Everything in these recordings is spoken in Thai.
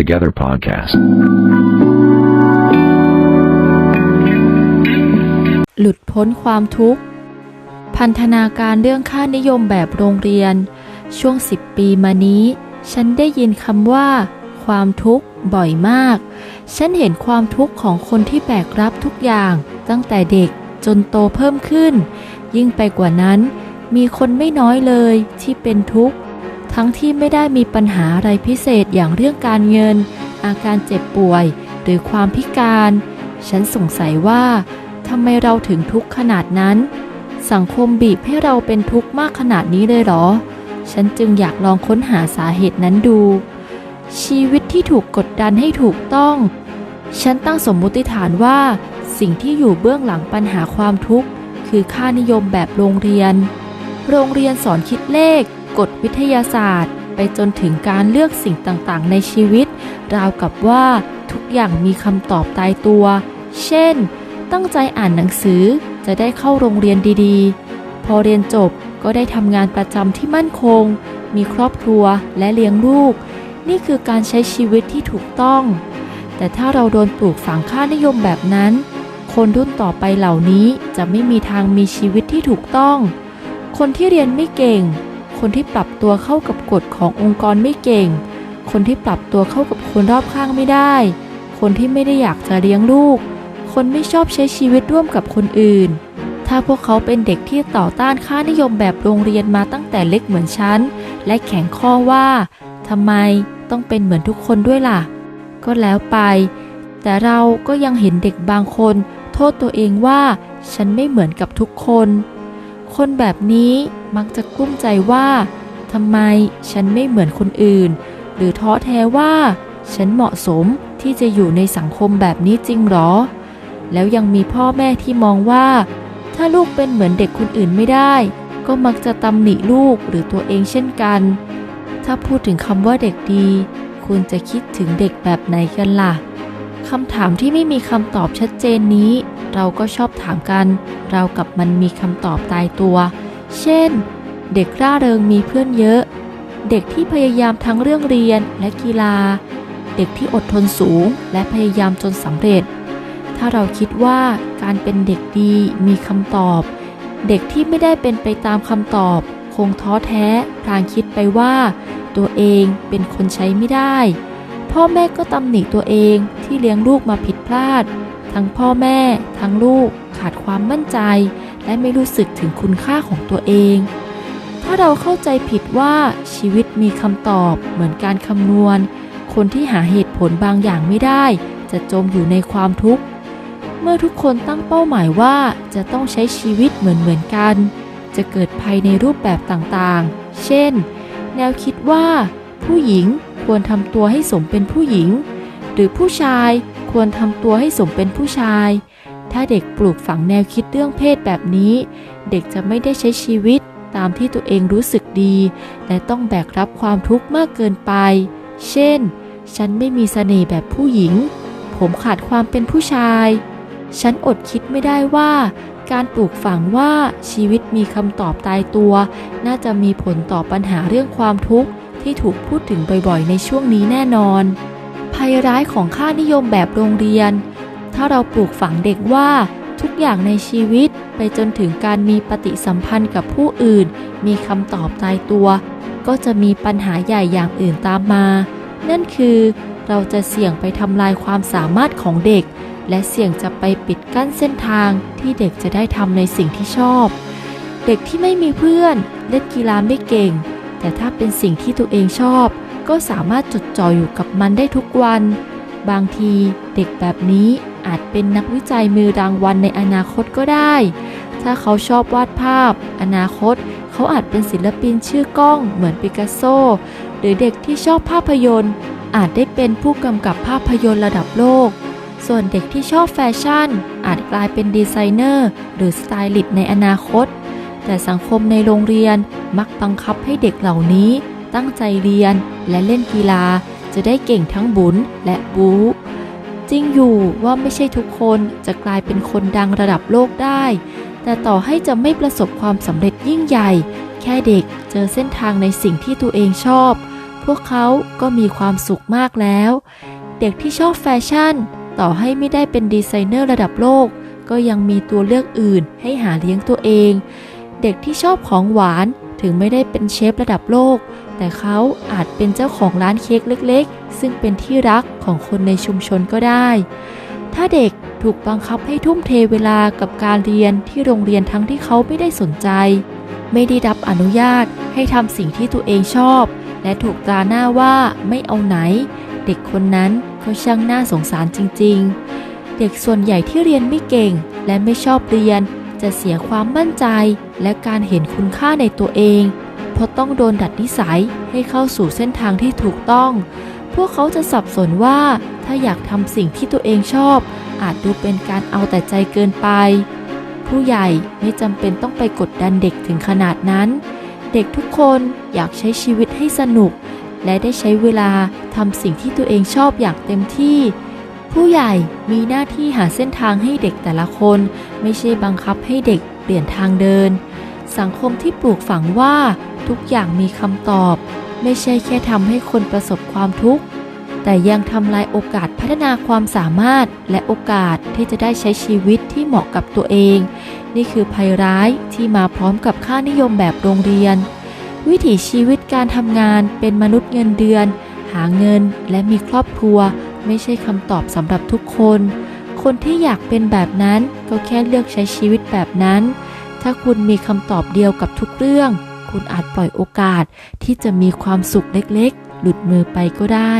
Together Podcast. หลุดพ้นความทุกข์ พันธนาการเรื่องค่านิยมแบบโรงเรียน ช่วง 10 ปีมานี้ ฉันได้ยินคำว่า ความทุกข์บ่อยมาก ฉันเห็นความทุกข์ของคนที่แบกรับทุกอย่าง ตั้งแต่เด็กจนโตเพิ่มขึ้น ยิ่งไปกว่านั้น มีคนไม่น้อยเลยที่เป็นทุกข์ ทั้งที่ไม่ได้มีปัญหาอะไรพิเศษอย่างเรื่องการเงิน อาการเจ็บป่วย หรือความพิการ ฉันสงสัยว่าทำไมเราถึงทุกข์ขนาดนั้น สังคมบีบให้เราเป็นทุกข์มากขนาดนี้เลยเหรอ ฉันจึงอยากลองค้นหาสาเหตุนั้นดู ชีวิตที่ถูกกดดันให้ถูกต้อง ฉันตั้งสมมุติฐานว่า สิ่งที่อยู่เบื้องหลังปัญหาความทุกข์ คือค่านิยมแบบโรงเรียน โรงเรียนสอนคิดเลข กฎวิทยาศาสตร์ ไปจนถึงการเลือกสิ่งต่างๆ ในชีวิต ราวกับว่าทุกอย่างมีคำตอบตายตัว เช่น ตั้งใจอ่านหนังสือจะได้เข้าโรงเรียนดีๆ พอเรียนจบก็ได้ทำงานประจำที่มั่นคง มีครอบครัวและเลี้ยงลูก นี่คือการใช้ชีวิตที่ถูกต้อง แต่ถ้าเราโดนปลูกฝังค่านิยมแบบนั้น คนรุ่นต่อไปเหล่านี้จะไม่มีทางมีชีวิตที่ถูกต้อง คนที่เรียนไม่เก่ง คนที่ปรับตัวเข้ากับกฎขององค์กรไม่เก่ง คนที่ปรับตัวเข้ากับคนรอบข้างไม่ได้ คนที่ไม่ได้อยากจะเลี้ยงลูก คนไม่ชอบใช้ชีวิตร่วมกับคนอื่น ถ้าพวกเขาเป็นเด็กที่ต่อต้านค่านิยมแบบโรงเรียนมาตั้งแต่เล็กเหมือนฉัน และแข็งข้อว่าทำไมต้องเป็นเหมือนทุกคนด้วยล่ะ ก็แล้วไป แต่เราก็ยังเห็นเด็กบางคน โทษตัวเองว่า ฉันไม่เหมือนกับทุกคน คนแบบนี้มักจะกุ้มใจว่าทำไมฉันไม่เหมือนคนอื่น หรือท้อแท้ว่า ฉันเหมาะสมที่จะอยู่ในสังคมแบบนี้จริงหรอ แล้วยังมีพ่อแม่ที่มองว่า ถ้าลูกเป็นเหมือนเด็กคนอื่นไม่ได้ ก็มักจะตำหนิลูกหรือตัวเองเช่นกัน ถ้าพูดถึงคำว่าเด็กดี คุณจะคิดถึงเด็กแบบไหนกันล่ะ คำถามที่ไม่มีคำตอบชัดเจนนี้ เราก็ชอบถามกัน เรากับมันมีคำตอบตายตัว เช่น เด็กร่าเริงมีเพื่อนเยอะ เด็กที่พยายามทั้งเรื่องเรียนและกีฬา เด็กที่อดทนสูงและพยายามจนสำเร็จ ถ้าเราคิดว่าการเป็นเด็กดีมีคำตอบ เด็กที่ไม่ได้เป็นไปตามคำตอบ คงท้อแท้พลางคิดไปว่า ตัวเองเป็นคนใช้ไม่ได้ พ่อแม่ก็ตำหนิตัวเองที่เลี้ยงลูกมาผิดพลาด ทั้งพ่อแม่ ทั้งลูกขาดความมั่นใจ และไม่รู้สึกถึงคุณค่าของตัวเอง ถ้าเราเข้าใจผิดว่าชีวิตมีคำตอบเหมือนการคำนวณ คนที่หาเหตุผลบางอย่างไม่ได้ จะจมอยู่ในความทุกข์ เมื่อทุกคนตั้งเป้าหมายว่าจะต้องใช้ชีวิตเหมือนเหมือนกัน จะเกิดภัยในรูปแบบต่างๆ เช่น แนวคิดว่า ผู้หญิง ควรทำตัวให้สมเป็นผู้หญิง หรือผู้ชายควรทำตัวให้สมเป็นผู้ชาย ถ้าเด็กปลูกฝังแนวคิดเรื่องเพศแบบนี้ เด็กจะไม่ได้ใช้ชีวิตตามที่ตัวเองรู้สึกดี และต้องแบกรับความทุกข์มากเกินไป เช่น ฉันไม่มีเสน่ห์แบบผู้หญิง ผมขาดความเป็นผู้ชาย ฉันอดคิดไม่ได้ว่า การปลูกฝังว่าชีวิตมีคำตอบตายตัว น่าจะมีผลต่อปัญหาเรื่องความทุกข์ ที่ถูกพูดถึงบ่อยๆ ในช่วงนี้แน่นอน ภัยร้ายของค่านิยมแบบโรงเรียน ถ้าเราปลูกฝังเด็กว่าทุกอย่างในชีวิตไปจนถึงการมีปฏิสัมพันธ์กับผู้อื่น มีคำตอบตายตัว ก็จะมีปัญหาใหญ่อย่างอื่นตามมา นั่นคือเราจะเสี่ยงไปทำลายความสามารถของเด็ก และเสี่ยงจะไปปิดกั้นเส้นทางที่เด็กจะได้ทำในสิ่งที่ชอบ เด็กที่ไม่มีเพื่อน เล่นกีฬาไม่เก่ง แต่ถ้าเป็นสิ่งที่ตัวเองชอบ ก็สามารถจดจ่ออยู่กับมันได้ทุกวัน บางทีเด็กแบบนี้อาจเป็นนักวิจัยมือรางวัลในอนาคตก็ได้ ถ้าเขาชอบวาดภาพ อนาคต เขาอาจเป็นศิลปินชื่อกล้องเหมือนปิกัสโซ หรือเด็กที่ชอบภาพยนตร์ อาจได้เป็นผู้กำกับภาพยนตร์ระดับโลก ส่วนเด็กที่ชอบแฟชั่น อาจกลายเป็นดีไซเนอร์ หรือสไตลิสต์ในอนาคต แต่สังคมในโรงเรียนมักบังคับให้เด็กเหล่านี้ ตั้งใจเรียนและเล่นกีฬา จะได้เก่งทั้งบุญและบู๊จริงอยู่ว่าไม่ใช่ทุกคนจะกลายเป็นคนดังระดับโลกได้ แต่ต่อให้จะไม่ประสบความสำเร็จยิ่งใหญ่ แค่เด็กเจอเส้นทางในสิ่งที่ตัวเองชอบ พวกเขาก็มีความสุขมากแล้ว เด็กที่ชอบแฟชั่น ต่อให้ไม่ได้เป็นดีไซเนอร์ระดับโลก ก็ยังมีตัวเลือกอื่นให้หาเลี้ยงตัวเอง เด็กที่ชอบของหวานถึงไม่ได้เป็นเชฟระดับโลก แต่เขาอาจเป็นเจ้าของร้านเค้กเล็ก ๆ ซึ่งเป็นที่รักของคนในชุมชนก็ได้ ถ้าเด็กถูกบังคับให้ทุ่มเทเวลากับการเรียนที่โรงเรียนทั้งที่เขาไม่ได้สนใจ ไม่ได้รับอนุญาตให้ทำสิ่งที่ตัวเองชอบ และถูกตราหน้าว่าไม่เอาไหน เด็กคนนั้นก็ช่างน่าสงสารจริง ๆ เด็กส่วนใหญ่ที่เรียนไม่เก่งและไม่ชอบเรียน จะเสียความมั่นใจและการเห็นคุณค่าในตัวเอง เพราะต้องโดนดัดนิสัยให้เข้าสู่เส้นทางที่ถูกต้อง พวกเขาจะสับสนว่าถ้าอยากทำสิ่งที่ตัวเองชอบ อาจดูเป็นการเอาแต่ใจเกินไป ผู้ใหญ่ไม่จำเป็นต้องไปกดดันเด็กถึงขนาดนั้น เด็กทุกคนอยากใช้ชีวิตให้สนุก และได้ใช้เวลาทำสิ่งที่ตัวเองชอบอย่างเต็มที่ ผู้ใหญ่มีหน้าที่หาเส้นทางให้เด็กแต่ละคน ไม่ใช่บังคับให้เด็กเปลี่ยนทางเดิน สังคมที่ปลูกฝังว่าทุกอย่างมีคำตอบ ไม่ใช่แค่ทำให้คนประสบความทุกข์ แต่ยังทำลายโอกาสพัฒนาความสามารถและโอกาสที่จะได้ใช้ชีวิตที่เหมาะกับตัวเอง นี่คือภัยร้ายที่มาพร้อมกับค่านิยมแบบโรงเรียน วิถีชีวิตการทำงานเป็นมนุษย์เงินเดือน หาเงินและมีครอบครัว ไม่ใช่คำตอบสำหรับทุกคน คนที่อยากเป็นแบบนั้นก็แค่เลือกใช้ชีวิตแบบนั้น ถ้าคุณมีคำตอบเดียวกับทุกเรื่อง คุณอาจปล่อยโอกาสที่จะมีความสุขเล็กๆ หลุดมือไปก็ได้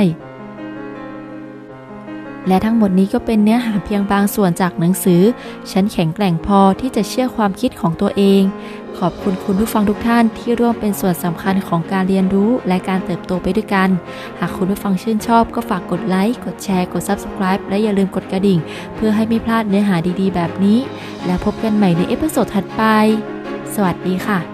และทั้งหมดนี้ก็เป็นเนื้อหาเพียงบางส่วนจากหนังสือ ฉันแข็งแกร่งพอที่จะเชื่อความคิดของตัวเอง ขอบคุณคุณผู้ฟังทุกท่านที่ร่วมเป็นส่วนสำคัญของการเรียนรู้และการเติบโตไปด้วยกัน หากคุณผู้ฟังชื่นชอบก็ฝากกดไลค์ กดแชร์ กด Subscribe และอย่าลืมกดกระดิ่ง เพื่อให้ไม่พลาดเนื้อหาดีๆ แบบนี้ แล้วพบกันใหม่ในเอพิโซดถัดไป สวัสดีค่ะ